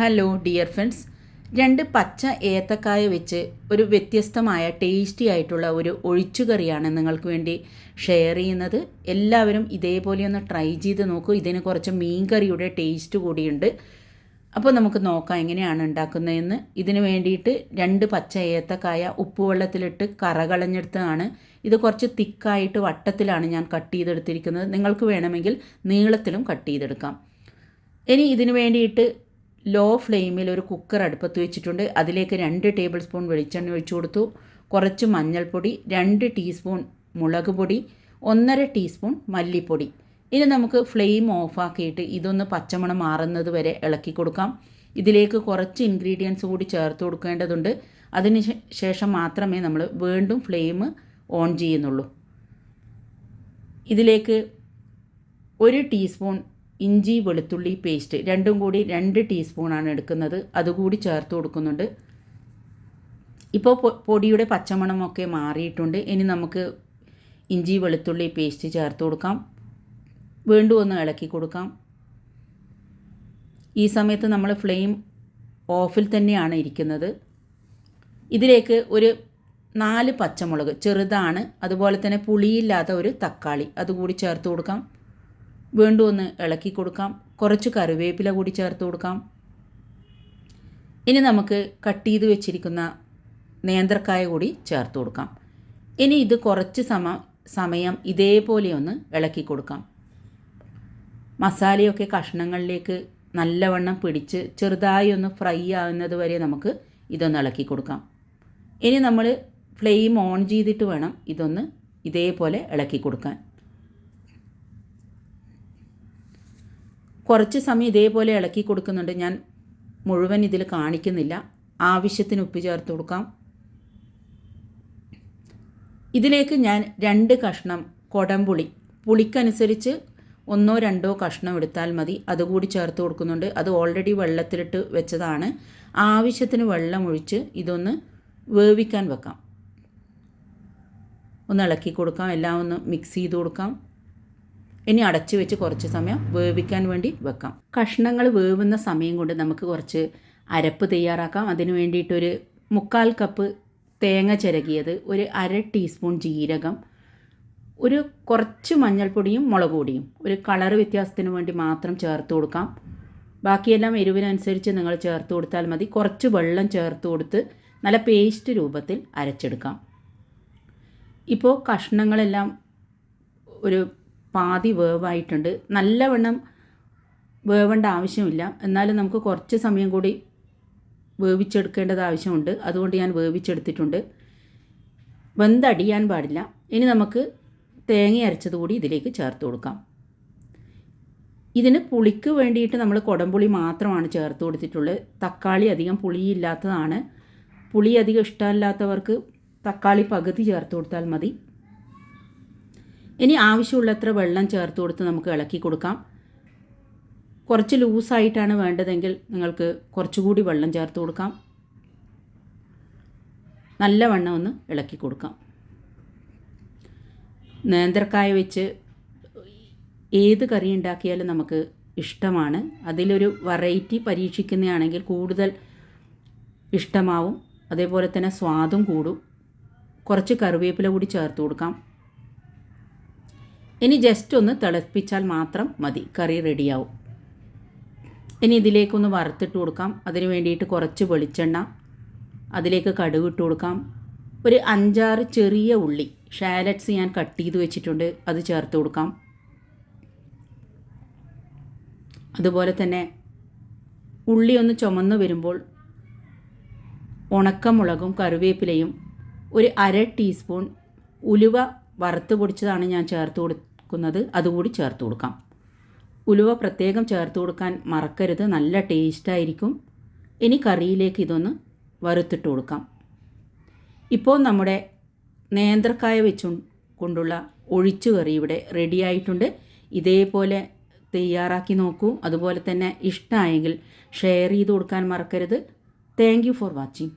Hello dear friends രണ്ട് പച്ച ഏത്തക്കായ വെച്ച് ഒരു വ്യത്യസ്തമായ ടേസ്റ്റി ആയിട്ടുള്ള ഒരു ഒഴിച്ചുകറിയാണ് നിങ്ങൾക്ക് വേണ്ടി ഷെയർ ചെയ്യുന്നത്. എല്ലാവരും ഇതേപോലെ ഒന്ന് ട്രൈ ചെയ്ത് നോക്കൂ. ഇതിന് കുറച്ച് മീൻ മീൻകറിയുടെ ടേസ്റ്റ് കൂടിയുണ്ട്. അപ്പോൾ നമുക്ക് നോക്കാം എങ്ങനെയാണ് ഉണ്ടാക്കുന്നതെന്ന്. ഇതിന് വേണ്ടിയിട്ട് രണ്ട് പച്ച ഏത്തക്കായ ഉപ്പുവെള്ളത്തിലിട്ട് കറകളഞ്ഞെടുത്തതാണ്. ഇത് കുറച്ച് തിക്കായിട്ട് വട്ടത്തിലാണ് ഞാൻ കട്ട് ചെയ്തെടുത്തിരിക്കുന്നത്. നിങ്ങൾക്ക് വേണമെങ്കിൽ നീളത്തിലും കട്ട് ചെയ്തെടുക്കാം. ഇനി ഇതിന് വേണ്ടിയിട്ട് ലോ ഫ്ലെയിമിൽ ഒരു കുക്കർ അടുപ്പത്ത് വെച്ചിട്ടുണ്ട്. അതിലേക്ക് രണ്ട് ടേബിൾ സ്പൂൺ വെളിച്ചെണ്ണ ഒഴിച്ചു കൊടുത്തു. കുറച്ച് മഞ്ഞൾപ്പൊടി രണ്ട് ടീസ്പൂൺ മുളക് പൊടി ഒന്നര ടീസ്പൂൺ മല്ലിപ്പൊടി. ഇനി നമുക്ക് ഫ്ലെയിം ഓഫാക്കിയിട്ട് ഇതൊന്ന് പച്ചമണം മാറുന്നത് വരെ ഇളക്കി കൊടുക്കാം. ഇതിലേക്ക് കുറച്ച് ഇൻഗ്രീഡിയൻസ് കൂടി ചേർത്ത് കൊടുക്കേണ്ടതുണ്ട്. അതിന് ശേഷം മാത്രമേ നമ്മൾ വീണ്ടും ഫ്ലെയിം ഓൺ ചെയ്യുന്നുള്ളൂ. ഇതിലേക്ക് ഒരു ടീസ്പൂൺ ഇഞ്ചി വെളുത്തുള്ളി പേസ്റ്റ് രണ്ടും കൂടി രണ്ട് ടീസ്പൂണാണ് എടുക്കുന്നത്. അതുകൂടി ചേർത്ത് കൊടുക്കുന്നുണ്ട്. ഇപ്പോൾ പൊടിയുടെ പച്ചമണമൊക്കെ മാറിയിട്ടുണ്ട്. ഇനി നമുക്ക് ഇഞ്ചി വെളുത്തുള്ളി പേസ്റ്റ് ചേർത്ത് കൊടുക്കാം. വീണ്ടും ഒന്ന് ഇളക്കി കൊടുക്കാം. ഈ സമയത്ത് നമ്മൾ ഫ്ലെയിം ഓഫിൽ തന്നെയാണ് ഇരിക്കുന്നത്. ഇതിലേക്ക് ഒരു നാല് പച്ചമുളക് ചെറുതാണ്. അതുപോലെ തന്നെ പുളിയില്ലാത്ത ഒരു തക്കാളി. അതുകൂടി ചേർത്ത് കൊടുക്കാം. വീണ്ടും ഒന്ന് ഇളക്കി കൊടുക്കാം. കുറച്ച് കറിവേപ്പില കൂടി ചേർത്ത് കൊടുക്കാം. ഇനി നമുക്ക് കട്ട് ചെയ്ത് വെച്ചിരിക്കുന്ന നേന്ത്രക്കായ കൂടി ചേർത്ത് കൊടുക്കാം. ഇനി ഇത് കുറച്ച് സമ സമയം ഇതേപോലെ ഒന്ന് ഇളക്കി കൊടുക്കാം. മസാലയൊക്കെ കഷ്ണങ്ങളിലേക്ക് നല്ലവണ്ണം പിടിച്ച് ചെറുതായി ഒന്ന് ഫ്രൈ ആവുന്നത് വരെ നമുക്ക് ഇതൊന്ന് ഇളക്കി കൊടുക്കാം. ഇനി നമ്മൾ ഫ്ലെയിം ഓൺ ചെയ്തിട്ട് വേണം ഇതൊന്ന് ഇതേപോലെ ഇളക്കി കൊടുക്കാൻ. കുറച്ച് സമയം ഇതേപോലെ ഇളക്കി കൊടുക്കുന്നുണ്ട്. ഞാൻ മുഴുവൻ ഇതിൽ കാണിക്കുന്നില്ല. ആവശ്യത്തിന് ഉപ്പ് ചേർത്ത് കൊടുക്കാം. ഇതിലേക്ക് ഞാൻ രണ്ട് കഷ്ണം കൊടംപുളി. പുളിക്കനുസരിച്ച് ഒന്നോ രണ്ടോ കഷ്ണം എടുത്താൽ മതി. അതുകൂടി ചേർത്ത് കൊടുക്കുന്നുണ്ട്. അത് ഓൾറെഡി വെള്ളത്തിലിട്ട് വെച്ചതാണ്. ആവശ്യത്തിന് വെള്ളം ഒഴിച്ച് ഇതൊന്ന് വേവിക്കാൻ വെക്കാം. ഒന്ന് ഇളക്കി കൊടുക്കാം. എല്ലാം ഒന്ന് മിക്സ് ചെയ്ത് കൊടുക്കാം. ഇനി അടച്ചു വെച്ച് കുറച്ച് സമയം വേവിക്കാൻ വേണ്ടി വെക്കാം. കഷ്ണങ്ങൾ വേവുന്ന സമയം കൊണ്ട് നമുക്ക് കുറച്ച് അരപ്പ് തയ്യാറാക്കാം. അതിന് വേണ്ടിയിട്ടൊരു മുക്കാൽ കപ്പ് തേങ്ങ ചിരകിയത് ഒരു അര ടീസ്പൂൺ ജീരകം ഒരു കുറച്ച് മഞ്ഞൾപ്പൊടിയും മുളക് പൊടിയും ഒരു കളർ വ്യത്യാസത്തിന് വേണ്ടി മാത്രം ചേർത്ത് കൊടുക്കാം. ബാക്കിയെല്ലാം എരിവിനനുസരിച്ച് നിങ്ങൾ ചേർത്ത് കൊടുത്താൽ മതി. കുറച്ച് വെള്ളം ചേർത്ത് കൊടുത്ത് നല്ല പേസ്റ്റ് രൂപത്തിൽ അരച്ചെടുക്കാം. ഇപ്പോൾ കഷ്ണങ്ങളെല്ലാം ഒരു പാതി വേവായിട്ടുണ്ട്. നല്ലവണ്ണം വേവേണ്ട ആവശ്യമില്ല. എന്നാലും നമുക്ക് കുറച്ച് സമയം കൂടി വേവിച്ചെടുക്കേണ്ടത് ആവശ്യമുണ്ട്. അതുകൊണ്ട് ഞാൻ വേവിച്ചെടുത്തിട്ടുണ്ട്. വെന്തടിയാൻ പാടില്ല. ഇനി നമുക്ക് തേങ്ങ അരച്ചത് കൂടി ഇതിലേക്ക് ചേർത്ത് കൊടുക്കാം. ഇതിന് പുളിക്ക് വേണ്ടിയിട്ട് നമ്മൾ കുടംപുളി മാത്രമാണ് ചേർത്ത് കൊടുത്തിട്ടുള്ളത്. തക്കാളി അധികം പുളിയില്ലാത്തതാണ്. പുളി അധികം ഇഷ്ടമല്ലാത്തവർക്ക് തക്കാളി പകുതി ചേർത്ത് കൊടുത്താൽ മതി. ഇനി ആവശ്യമുള്ളത്ര വെള്ളം ചേർത്ത് കൊടുത്ത് നമുക്ക് ഇളക്കി കൊടുക്കാം. കുറച്ച് ലൂസായിട്ടാണ് വേണ്ടതെങ്കിൽ നിങ്ങൾക്ക് കുറച്ചുകൂടി വെള്ളം ചേർത്ത് കൊടുക്കാം. നല്ലവണ്ണം ഒന്ന് ഇളക്കി കൊടുക്കാം. നേന്ത്രക്കായ വെച്ച് ഏത് കറി ഉണ്ടാക്കിയാലും നമുക്ക് ഇഷ്ടമാണ്. അതിലൊരു വെറൈറ്റി പരീക്ഷിക്കുന്നതാണെങ്കിൽ കൂടുതൽ ഇഷ്ടമാവും. അതേപോലെ തന്നെ സ്വാദും കൂടും. കുറച്ച് കറിവേപ്പില കൂടി ചേർത്ത് കൊടുക്കാം. ഇനി ജസ്റ്റ് ഒന്ന് തിളപ്പിച്ചാൽ മാത്രം മതി. കറി റെഡിയാവും ഇനി ഇതിലേക്കൊന്ന് വറുത്തിട്ട് കൊടുക്കാം. അതിന് വേണ്ടിയിട്ട് കുറച്ച് വെളിച്ചെണ്ണ. അതിലേക്ക് കടുക് ഇട്ട് കൊടുക്കാം. ഒരു അഞ്ചാറ് ചെറിയ ഉള്ളി. ഷാലറ്റ്സ് ഞാൻ കട്ട് ചെയ്ത് വെച്ചിട്ടുണ്ട്. അത് ചേർത്ത് കൊടുക്കാം. അതുപോലെ തന്നെ ഉള്ളി ഒന്ന് ചുമന്ന് വരുമ്പോൾ ഉണക്കമുളകും കറിവേപ്പിലയും ഒരു അര ടീസ്പൂൺ ഉലുവ വറുത്ത് പൊടിച്ചതാണ് ഞാൻ ചേർത്ത് കൊടുക്കുന്നത് അതുകൂടി ചേർത്ത് കൊടുക്കാം. ഉലുവ പ്രത്യേകം ചേർത്ത് കൊടുക്കാൻ മറക്കരുത്. നല്ല ടേസ്റ്റായിരിക്കും ഇനി കറിയിലേക്ക് ഇതൊന്ന് വറുത്തിട്ട് കൊടുക്കാം. ഇപ്പോൾ നമ്മുടെ നേന്ത്രക്കായ വെച്ചു കൊണ്ടുള്ള ഒഴിച്ചു കറി ഇവിടെ റെഡിയായിട്ടുണ്ട് ഇതേപോലെ തയ്യാറാക്കി നോക്കൂ. അതുപോലെ തന്നെ ഇഷ്ടമായെങ്കിൽ ഷെയർ ചെയ്ത് കൊടുക്കാൻ മറക്കരുത്. Thank for watching